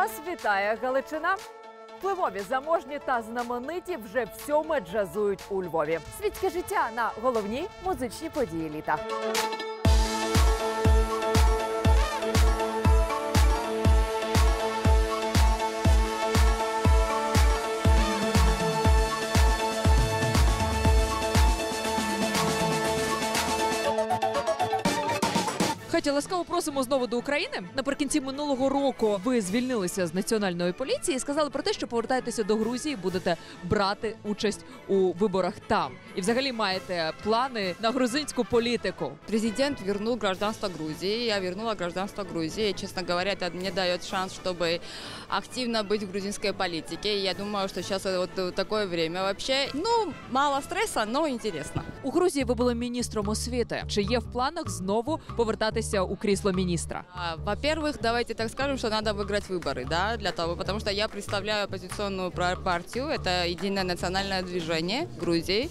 Вас вітає Галичина. Впливові, заможні та знамениті вже всьоме джазують у Львові. Світське життя на головній музичній події літа. Катя, ласкаво просимо знову до України. Наприкінці минулого року ви звільнилися з національної поліції і сказали про те, що повертаєтеся до Грузії, будете брати участь у виборах там. І взагалі маєте плани на грузинську політику. Президент вернул гражданство Грузии, я вернула гражданство Грузии. И, честно говоря, это мне дает шанс, чтобы активно быть в грузинской политике. И я думаю, что сейчас вот такое время вообще. Ну, мало стресса, но интересно. У Грузії ви були міністром освіти. Чи є в планах знову повертатися у крісло міністра? А, Во-первых, давайте так скажем, что надо выиграть выборы, да, для того, потому что я представляю оппозиционную пра- партию, это Единое национальное движение Грузии.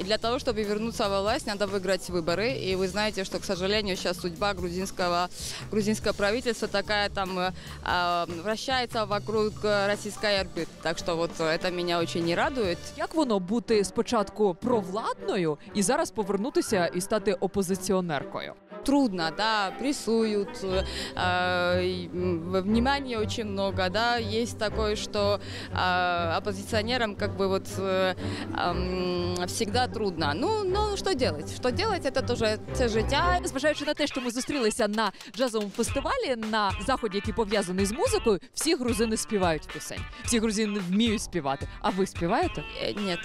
И для того, чтобы вернуться во власть, надо выиграть выборы. И вы знаете, что, к сожалению, сейчас судьба грузинского, грузинского правительства такая там э, а, вращается вокруг э, российской орбиты. Так что вот это меня очень не радует. Як воно бути спочатку провладною і зараз повернутися і стати опозиціонеркою? трудно, да, прессуют, э, и, м, внимания очень много, да, есть такое, что э, оппозиционерам как бы вот э, ам, всегда трудно. Ну, ну, что делать? Что делать, это тоже це життя. Незважаючи на те, що ми зустрілися на джазовому фестивалі, на заході, який пов'язаний з музикою, всі грузини співають пісень. Всі грузини вміють співати. А ви співаєте? Э, Нет,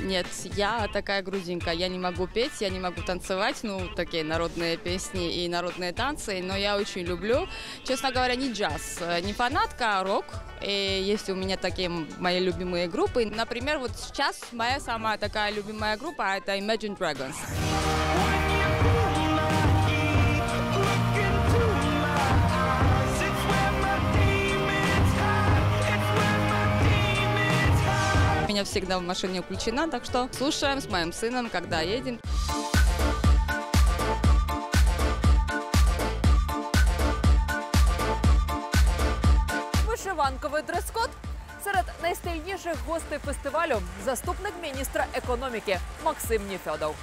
нет, я такая грузинка, я не могу петь, я не могу танцевать, ну, такие народные Песни и народные танцы, но я очень люблю, честно говоря, не джаз, э, не фанатка, а рок. И есть у меня такие мои любимые группы. Например, вот сейчас моя самая такая любимая группа – это Imagine Dragons. Меня всегда в машине включена, так что слушаем с моим сыном, когда едем. Вишиванковий дрес-код серед найстильніших гостей фестивалю заступник міністра економіки Максим Ніфьодов.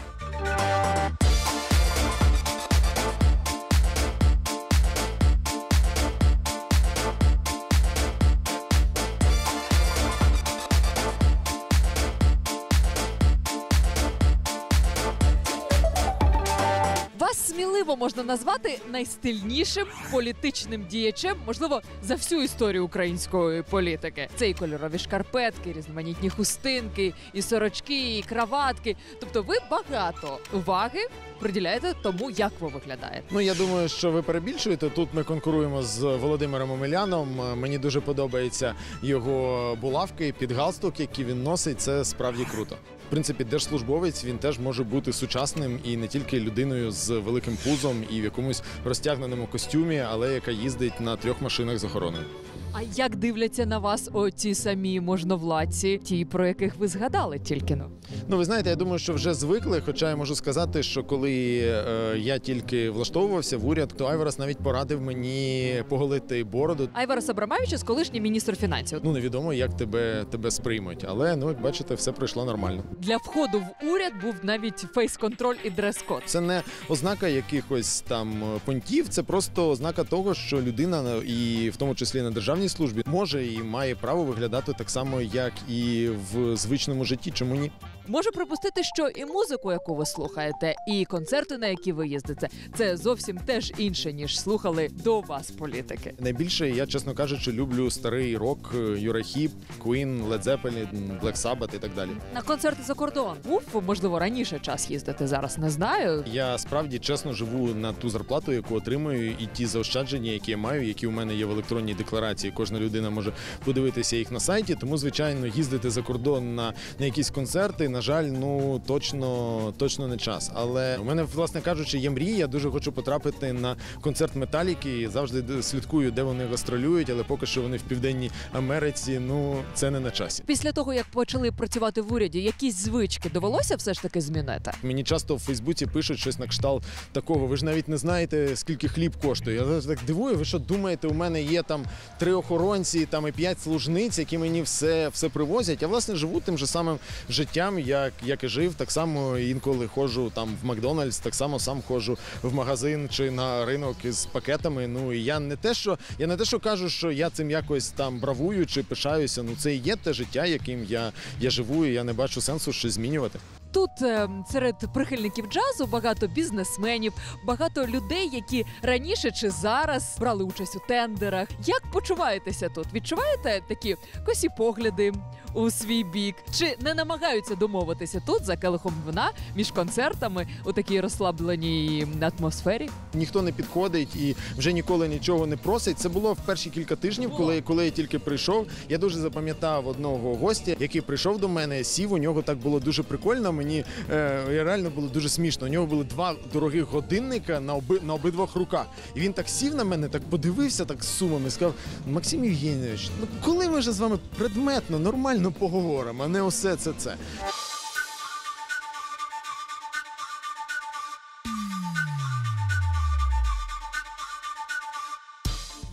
Сміливо можна назвати найстильнішим політичним діячем, можливо, за всю історію української політики. Це і кольорові шкарпетки, різноманітні хустинки, і сорочки, і краватки. Тобто, ви багато уваги приділяєте тому, як ви виглядаєте. Ну я думаю, що ви перебільшуєте. Тут ми конкуруємо з Володимиром Омеляном. Мені дуже подобається його булавки під галстук, які він носить. Це справді круто. В принципі, держслужбовець він теж може бути сучасним і не тільки людиною з великим пузом і в якомусь розтягненому костюмі, але яка їздить на трьох машинах з охороною. А як дивляться на вас оці самі можновладці, ті, про яких ви згадали тільки ну? Ну, ви знаєте, я думаю, що вже звикли. Хоча я можу сказати, що коли е, я тільки влаштовувався в уряд, то Айварас навіть порадив мені поголити бороду. Айварас Абрамавічус, колишній міністр фінансів. Ну невідомо, як тебе, тебе сприймуть, але ну як бачите, все пройшло нормально. Для входу в уряд був навіть фейс-контроль і дрес-код. Це не ознака якихось там е, понтів, це просто ознака того, що людина і в тому числі на державній службі може і має право виглядати так само, як і в звичному житті. Чому ні? Можу припустити, що і музику, яку ви слухаєте, і концерти, на які ви їздите, це зовсім теж інше, ніж слухали до вас політики. Найбільше я, чесно кажучи, люблю старий рок, Юрахіп, Queen, Led Zeppelin, Black Sabbath і так далі. На концерти за кордон був можливо раніше час їздити. Зараз не знаю. Я справді чесно живу на ту зарплату, яку отримую, і ті заощадження, які я маю, які у мене є в електронній декларації. Кожна людина може подивитися їх на сайті. Тому, звичайно, їздити за кордон на, на якісь концерти на жаль, ну точно, точно не час. Але у мене, власне кажучи, є мрія. Я дуже хочу потрапити на концерт Металіки. Завжди слідкую, де вони гастролюють, але поки що вони в південній Америці. Ну це не на часі. Після того, як почали працювати в уряді, якісь звички довелося все ж таки змінити. Мені часто в Фейсбуці пишуть щось на кшталт такого. Ви ж навіть не знаєте, скільки хліб коштує. Я так дивую. Ви що думаєте, у мене є там три охоронці, там і п'ять служниць, які мені все, все привозять. Я власне живу тим же самим життям, як, як і жив. Так само інколи ходжу там в Макдональдс, так само сам ходжу в магазин чи на ринок із пакетами. Ну і я не те, що я не те, що кажу, що я цим якось там бравую чи пишаюся. Ну це і є те життя, яким я, я живу, і я не бачу сенсу щось змінювати. Тут е, серед прихильників джазу багато бізнесменів, багато людей, які раніше чи зараз брали участь у тендерах. Як почуваєтеся тут? Відчуваєте такі косі погляди у свій бік? Чи не намагаються домовитися тут за келихом вина між концертами у такій розслабленій атмосфері? ніхто не підходить і вже ніколи нічого не просить. Це було в перші кілька тижнів, коли, коли я тільки прийшов. Я дуже запам'ятав одного гостя, який прийшов до мене, сів. У нього так було дуже прикольно. Мені е, реально було дуже смішно. У нього були два дорогих годинника на оби на обидвох руках. І він так сів на мене, так подивився, так з сумами. Сказав: Максим Євгенійович, ну коли ми вже з вами предметно, нормально поговоримо, а не усе це це.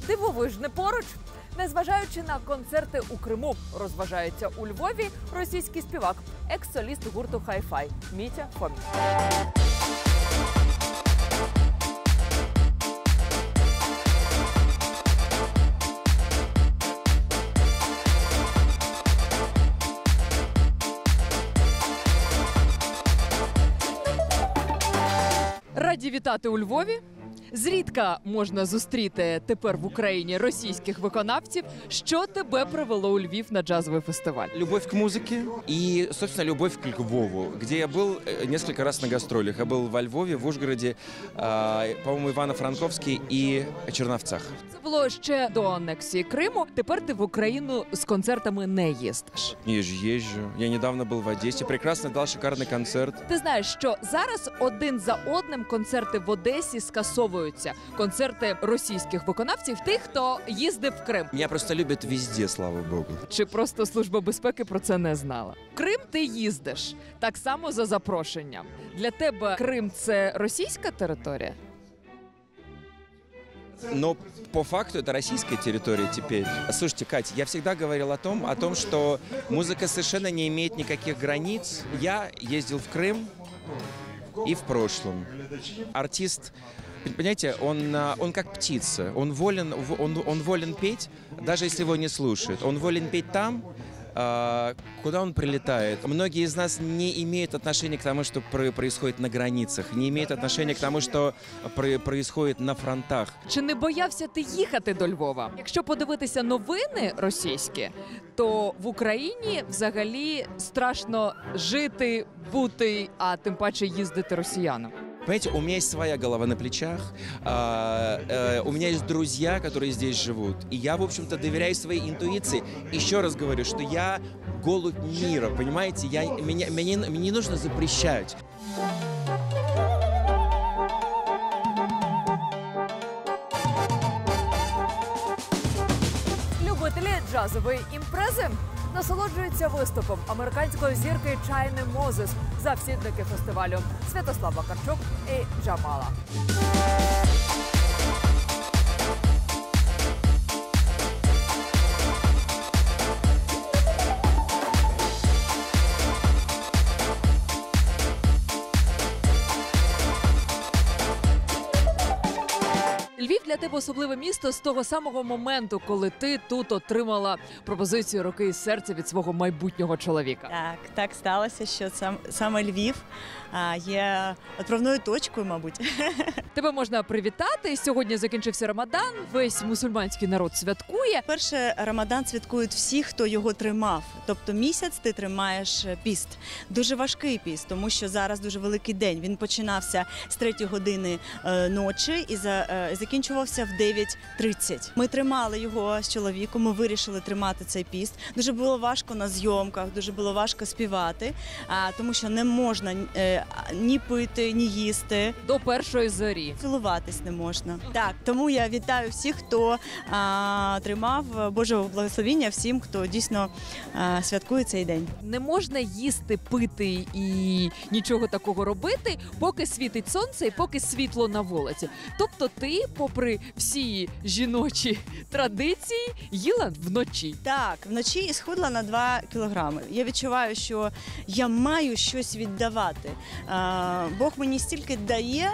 Дивовижне поруч. Незважаючи на концерти у Криму, розважається у Львові російський співак, екс-соліст гурту Хай-Фай Мітя Фомін. Раді вітати у Львові. Зрідка можна зустріти тепер в Україні російських виконавців. Що тебе привело у Львів на джазовий фестиваль? Любовь к музыке и, собственно, любовь к Львову, где я был э, несколько раз на гастролях. Я был во Львове, в Ужгороде, а, по-моему, Ивано-Франковске и Черновцах. Було ще до анексії Криму. Тепер ти в Україну з концертами не їздиш. Езжу, езжу. Я недавно был в Одессе, прекрасно дал шикарный концерт. Ти знаєш, що зараз один за одним концерти в Одесі скасовуються. Концерти російських виконавців, тих, хто їздив в Крим. Меня просто любят везде, слава богу. Чи просто служба безпеки про це не знала? Крим ти їздиш так само за запрошенням. Для тебе Крим це російська територія? Но по факту это российская территория теперь. Слушайте, Катя, я всегда говорил о том, о том, что музыка совершенно не имеет никаких границ. Я ездил в Крым и в прошлом. Артист, понимаете, он, а, он как птица. Он волен, он, он волен петь, даже если его не слушают. Он волен петь там, куда он прилетает. Многие из нас не имеют отношения к тому, что про- происходит на границах, не имеют отношения к тому, что про- происходит на фронтах. Чи не боявся ти їхати до Львова? Якщо подивитися новини російські, то в Україні взагалі страшно жити, бути, а тим паче їздити росіянам. Понимаете, у меня есть своя голова на плечах, а, э, у меня есть друзья, которые здесь живут, и я, в общем-то, доверяю своей интуиции. Еще раз говорю, что я голубь мира, понимаете, я, меня, мне, мне не нужно запрещать. Любителі джазової імпрези Насолоджуються виступом американської зірки Чайни Мозес, завсідники фестивалю Святослава Карчук і Джамала. Львів в особливе місто з того самого моменту, коли ти тут отримала пропозицію руки і серця від свого майбутнього чоловіка. Так, так сталося, що сам саме Львів є відправною точкою, мабуть. Тебе можна привітати. Сьогодні закінчився Рамадан. Весь мусульманський народ святкує. Перше, Рамадан святкують всі, хто його тримав. Тобто місяць ти тримаєш піст. Дуже важкий піст, тому що зараз дуже великий день. Він починався з третьої години е, ночі і е, закінчувався в 9.30. Ми тримали його з чоловіком. Ми вирішили тримати цей піст. Дуже було важко на зйомках, дуже було важко співати, тому що не можна е, ні пити, ні їсти. До першої зорі. Цілуватись не можна. Так, тому я вітаю всіх, хто а, тримав Божого благословіння, всім, хто дійсно а, святкує цей день. Не можна їсти, пити і нічого такого робити, поки світить сонце і поки світло на вулиці. Тобто, ти, попри всі жіночі традиції, їла вночі. Так, вночі і схудла на 2 кілограми. Я відчуваю, що я маю щось віддавати. Бог мені стільки дає,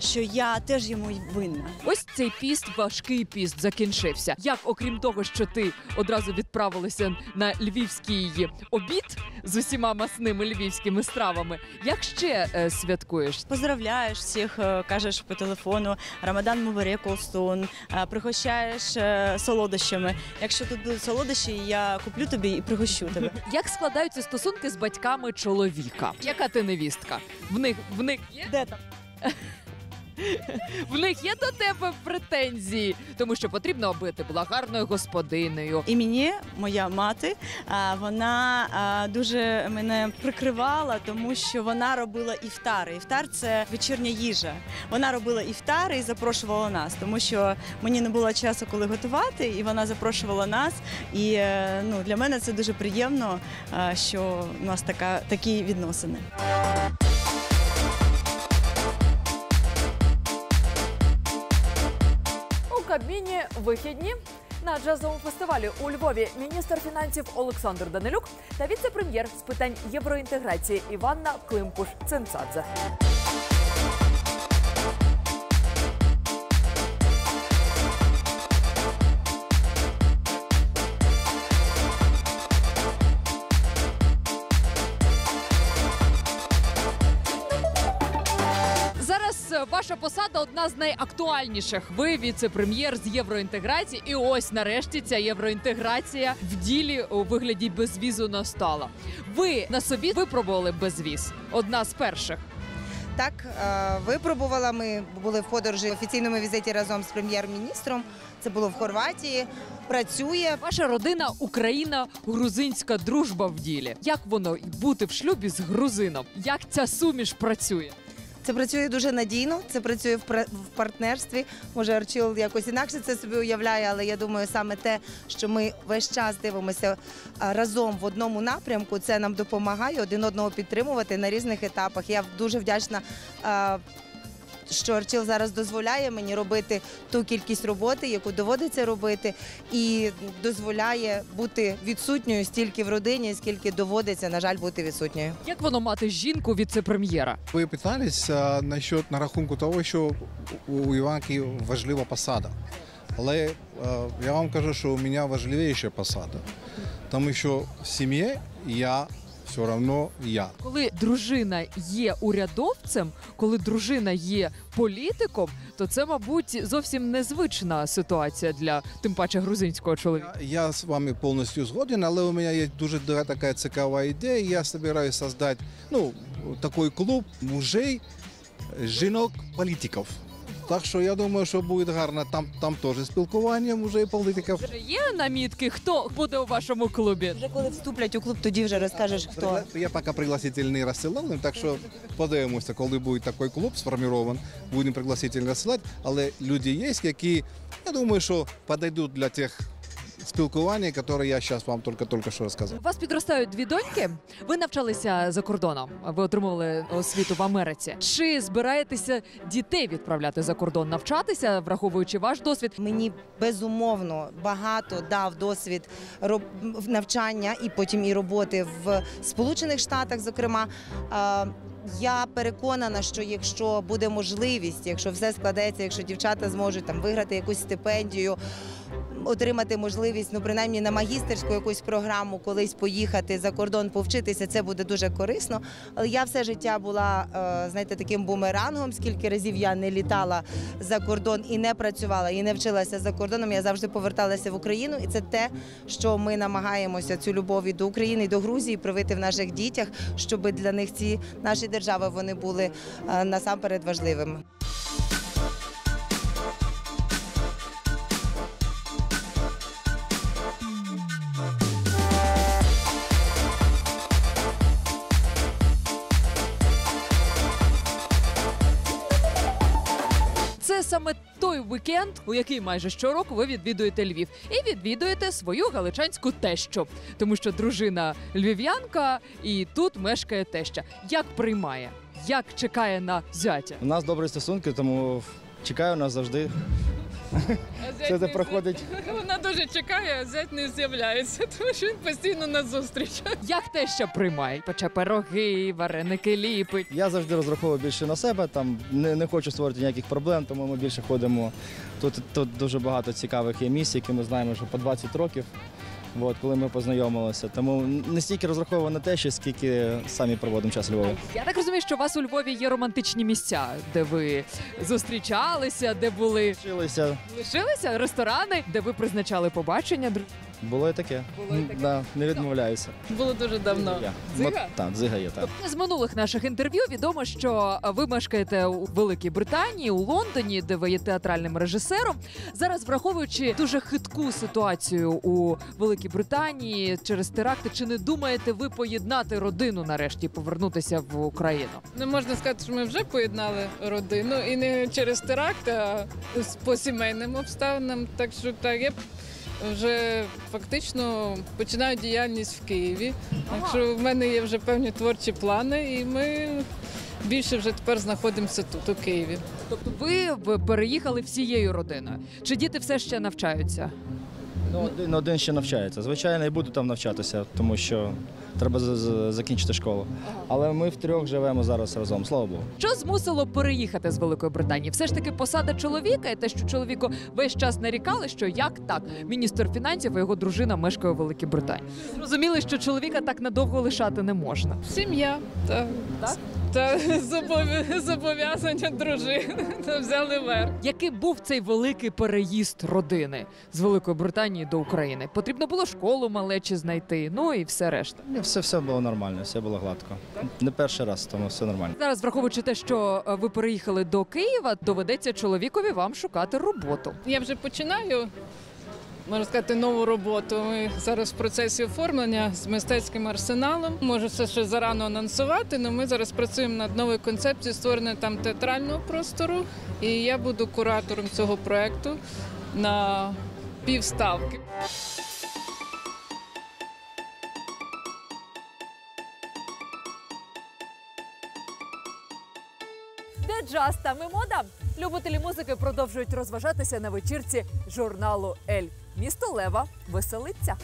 що я теж йому й винна. Ось цей піст, важкий піст закінчився. Як, окрім того, що ти одразу відправилася на львівський обід з усіма масними львівськими стравами, як ще е, святкуєш? Поздравляєш всіх, е, кажеш по телефону Рамадан Мувере Колстун, е, пригощаєш е, солодощами. Якщо тут будуть солодощі, я куплю тобі і пригощу тебе. Як складаються стосунки з батьками чоловіка? Яка ти невістка? В них в них є Де там? в них є до тебе претензії, тому що потрібно, аби ти була гарною господинею. І мені моя мати, а, вона дуже мене прикривала, тому що вона робила іфтари. Іфтар це вечірня їжа. Вона робила іфтари і запрошувала нас, тому що мені не було часу, коли готувати, і вона запрошувала нас. І е, ну для мене це дуже приємно, що у нас така такі відносини. Кабміні вихідні. На джазовому фестивалі у Львові міністр фінансів Олександр Данилюк та віце-прем'єр з питань євроінтеграції Іванна Климпуш ваша посада одна з найактуальніших. Ви віце-прем'єр з євроінтеграції, і ось нарешті ця євроінтеграція в ділі у вигляді безвізу настала. Ви на собі випробували безвіз. Одна з перших. Так, е, випробувала. Ми були в подорожі в офіційному візиті разом з прем'єр-міністром. Це було в Хорватії. Працює. Ваша родина Україна, грузинська дружба в ділі. Як воно бути в шлюбі з грузином? Як ця суміш працює? Це працює дуже надійно. Це працює в партнерстві. Може, Арчил якось інакше це собі уявляє, але я думаю, саме те, що ми весь час дивимося разом в одному напрямку, це нам допомагає один одного підтримувати на різних етапах. Я дуже вдячна. А, що Арчил зараз дозволяє мені робити ту кількість роботи, яку доводиться робити, і дозволяє бути відсутньою стільки в родині, скільки доводиться, на жаль, бути відсутньою. Як воно мати жінку віце-прем'єра? Ви питались а, насчет на рахунку того, що у у Іванки важлива посада. Але е, я вам кажу, що у мене важливіша посада. Тому що в сім'ї я все одно я. Коли дружина є урядовцем, коли дружина є політиком, то це, мабуть, зовсім незвична ситуація для тим паче грузинського чоловіка. Я, я з вами повністю згоден, але у мене є дуже така цікава ідея. Я збираюся создати ну, такий клуб мужей, жінок, політиків. Так що я думаю, що буде гарно. Там, там теж спілкування вже і політика. Вже є намітки, хто буде у вашому клубі? Вже коли вступлять у клуб, тоді вже розкажеш, хто. Я пока пригласительний розсилав, так що подивимося, коли буде такий клуб сформований, будемо пригласительний розсилати, але люди є, які, я думаю, що підійдуть для тих спілкувань, які я зараз вам тільки, тільки що розказав. У вас підростають дві доньки. Ви навчалися за кордоном. Ви отримували освіту в Америці. Чи збираєтеся дітей відправляти за кордон, навчатися, враховуючи ваш досвід? Мені безумовно багато дав досвід навчання і потім і роботи в Сполучених Штатах. Зокрема, я переконана, що якщо буде можливість, якщо все складеться, якщо дівчата зможуть там виграти якусь стипендію. Отримати можливість, ну принаймні на магістерську якусь програму, колись поїхати за кордон, повчитися, це буде дуже корисно. Але я все життя була, е, знаєте, таким бумерангом. Скільки разів я не літала за кордон і не працювала, і не вчилася за кордоном. Я завжди поверталася в Україну, і це те, що ми намагаємося цю любов і до України і до Грузії привити в наших дітях, щоб для них ці наші держави вони були е, насамперед важливими. Той вікенд, у який майже щороку ви відвідуєте Львів, і відвідуєте свою галичанську тещу, тому що дружина львів'янка і тут мешкає теща. Як приймає? Як чекає на зятя? У нас добрі стосунки, тому чекаю нас завжди. Все це проходить. Вона дуже чекає, а зять не з'являється, тому що він постійно на зустріч. Як теща приймає? Пече пироги, вареники ліпить. Я завжди розраховую більше на себе. Там не, не хочу створити ніяких проблем, тому ми більше ходимо. Тут, тут дуже багато цікавих є місць, які ми знаємо, що по 20 років. От, коли ми познайомилися. Тому не стільки розраховував на те, що скільки самі проводимо час у Львові. Я так розумію, що у вас у Львові є романтичні місця, де ви зустрічалися, де були Лишилися. лишилися ресторани, де ви призначали побачення. Дру- було і таке. Було і таке. Да, не відмовляюся. Було дуже давно. Я. Дзига? Так, дзига є, так. З минулих наших інтерв'ю відомо, що ви мешкаєте у Великій Британії, у Лондоні, де ви є театральним режисером. Зараз, враховуючи дуже хитку ситуацію у Великій Британії через теракти, чи не думаєте ви поєднати родину нарешті, і повернутися в Україну? Не можна сказати, що ми вже поєднали родину і не через теракт, а з- по сімейним обставинам. Так що так, я вже фактично починаю діяльність в Києві. Так що в мене є вже певні творчі плани, і ми більше вже тепер знаходимося тут, у Києві. Тобто ви переїхали всією родиною? Чи діти все ще навчаються? Ну, один, один ще навчається. Звичайно, і буду там навчатися, тому що треба з- з- закінчити школу. Але ми втрьох живемо зараз разом, слава Богу. Що змусило переїхати з Великої Британії? Все ж таки посада чоловіка, і те, що чоловіку весь час нарікали, що як так, міністр фінансів і його дружина мешкає у Великій Британії. Зрозуміли, що чоловіка так надовго лишати не можна. Сім'я та, Так? Та зобов'я- зобов'язання дружини та взяли верх. Який був цей великий переїзд родини з Великої Британії до України? Потрібно було школу малечі знайти, ну і все решта. Ні, все, все було нормально, все було гладко. Не перший раз, тому все нормально. Зараз, враховуючи те, що е, ви переїхали до Києва, доведеться чоловікові вам шукати роботу. Я вже починаю. Можна сказати, нову роботу. Ми зараз в процесі оформлення з мистецьким арсеналом. Можу це ще зарано анонсувати, але ми зараз працюємо над новою концепцією створення там театрального простору. І я буду куратором цього проекту на півставки. Джаз та і мода? Любителі музики продовжують розважатися на вечірці журналу Ель. Місто Лева веселиться.